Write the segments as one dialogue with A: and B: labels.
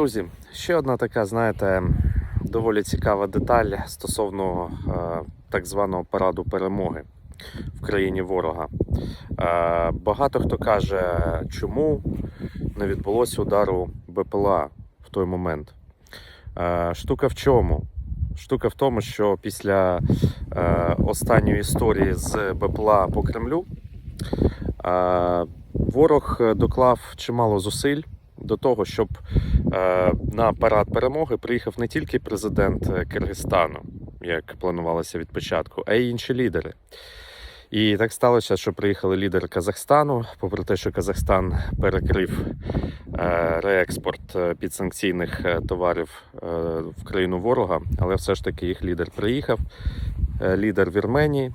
A: Друзі, ще одна така, знаєте, доволі цікава деталь стосовно е, так званого параду перемоги в країні ворога. Е, багато хто каже, чому не відбулося удару БПЛА в той момент. Е, штука в чому? Штука в тому, що після е, останньої історії з БПЛА по Кремлю е, ворог доклав чимало зусиль до того, щоб е, на парад перемоги приїхав не тільки президент е, Киргизстану, як планувалося від початку, а й інші лідери. І так сталося, що приїхали лідери Казахстану, попри те, що Казахстан перекрив е, реекспорт підсанкційних товарів в країну ворога, але все ж таки їх лідер приїхав. Лідер Вірменії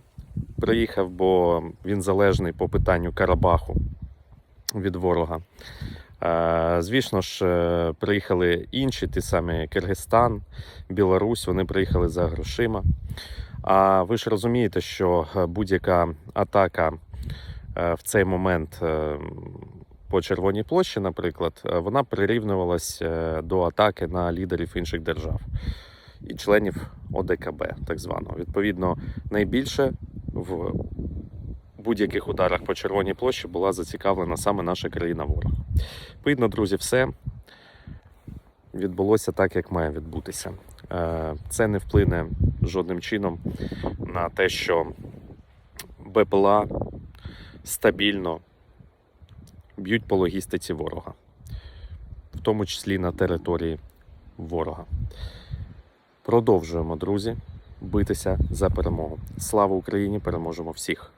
A: приїхав, бо він залежний по питанню Карабаху від ворога. Е, Звісно ж, е, приїхали інші, ті самі Киргизстан, Білорусь, вони приїхали за грошима. А ви ж розумієте, що е, будь-яка атака в цей момент по Червоній площі, наприклад, вона прирівнювалась до атаки на лідерів інших держав і членів ОДКБ, так званого. Відповідно, найбільше в будь-яких ударах по Червоній площі була зацікавлена саме наша країна ворог. Відповідно, друзі, все відбулося так, як має відбутися. Е, Це не вплине жодним чином на те, що БПЛА стабільно б'ють по логістиці ворога, в тому числі на території ворога. Продовжуємо, друзі, битися за перемогу. Слава Україні! Переможемо всіх!